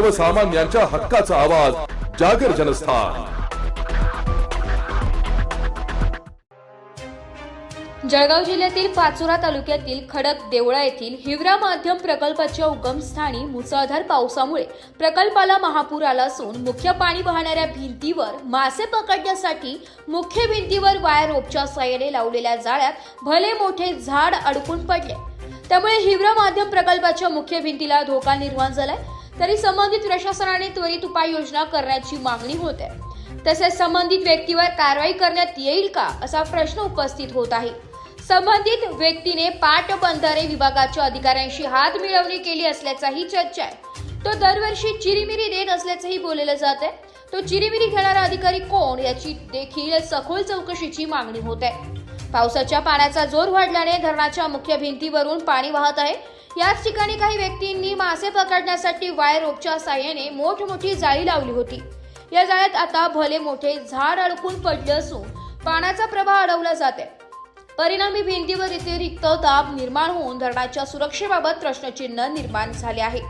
सर्वसामान्यांच्या हक्काचा आवाज जागर जनस्थान. जळगाव जिल्ह्यातील पाचोरा तालुक्यातील खडक देवळा येथील हिवरा माध्यम प्रकल्पाच्या उगमस्थानी मुसळधार पावसामुळे प्रकल्पाला महापूर आला असून मुख्य पाणी वाहणाऱ्या भिंतीवर मासे पकडण्यासाठी मुख्य भिंतीवर वायर रोपच्या साह्याने लावलेल्या जाळ्यात भले मोठे झाड अडकून पडले. त्यामुळे हिवरा माध्यम प्रकल्पाच्या मुख्य भिंतीला धोका निर्माण झालाय. तरी संबंधित प्रशासनाने त्वरित उपाययोजना करण्याची मागणी होत आहे. तसेच संबंधित व्यक्तीवर कारवाई करण्यात येईल का असा प्रश्न उपस्थित होत आहे. संबंधित व्यक्तीने पाटबंधारे विभागाच्या अधिकाऱ्यांशी हात मिळवणी केली असल्याचाही चर्चा आहे. तो दरवर्षी चिरीमिरी देत असल्याचंही बोललं जात आहे. तो चिरीमिरी घेणारा अधिकारी कोण याची देखील सखोल चौकशीची मागणी होत आहे. पावसाच्या पाण्याचा जोर वाढल्याने धरणाच्या मुख्य भिंतीवरून पाणी वाहत आहे. याच ठिकाणी काही व्यक्तींनी मासे पकडण्यासाठी वायर रोपच्या साह्याने मोठमोठी जाळी लावली होती. या जाळ्यात आता भले मोठे झाड अडकून पडले असून पाण्याचा प्रवाह अडवला जाते परिणामी भिंतीवर इथे रिक्त दाब निर्माण होऊन धरणाच्या सुरक्षेबाबत प्रश्नचिन्ह निर्माण झाले आहे.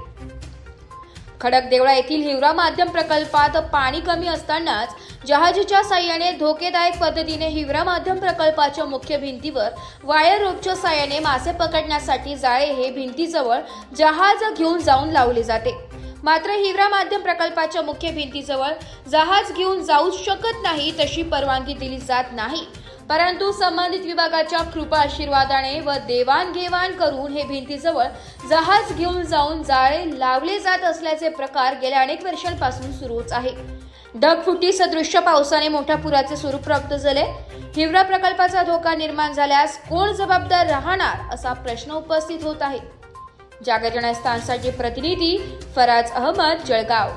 खडकदेवळा येथील हिवरा माध्यम प्रकल्पात पाणी कमी असतानाच जहाजीच्या साह्याने धोकेदायक पद्धतीने हिवरा माध्यम प्रकल्पाच्या मुख्य भिंतीवर वायर रोपच्या साह्याने मासे पकडण्यासाठी जाळे हे भिंतीजवळ जहाज घेऊन जाऊन लावले जाते. मात्र हिवरा माध्यम प्रकल्पाच्या मुख्य भिंतीजवळ जहाज घेऊन जाऊ शकत नाही तशी परवानगी दिली जात नाही. परंतु संबंधित विभागाच्या कृपा आशीर्वादाने व देवाणघेवाण करून हे भिंतीजवळ जहाज घेऊन जाऊन जाळे लावले जात असल्याचे प्रकार गेल्या अनेक वर्षांपासून सुरूच आहे. ढगफुटी सदृश्य पावसाने मोठ्या पुराचे स्वरूप प्राप्त झाले. हिवरा प्रकल्पाचा धोका निर्माण झाल्यास कोण जबाबदार राहणार असा प्रश्न उपस्थित होत आहे. जागरणस्थानसाठी प्रतिनिधी फराज अहमद जळगाव.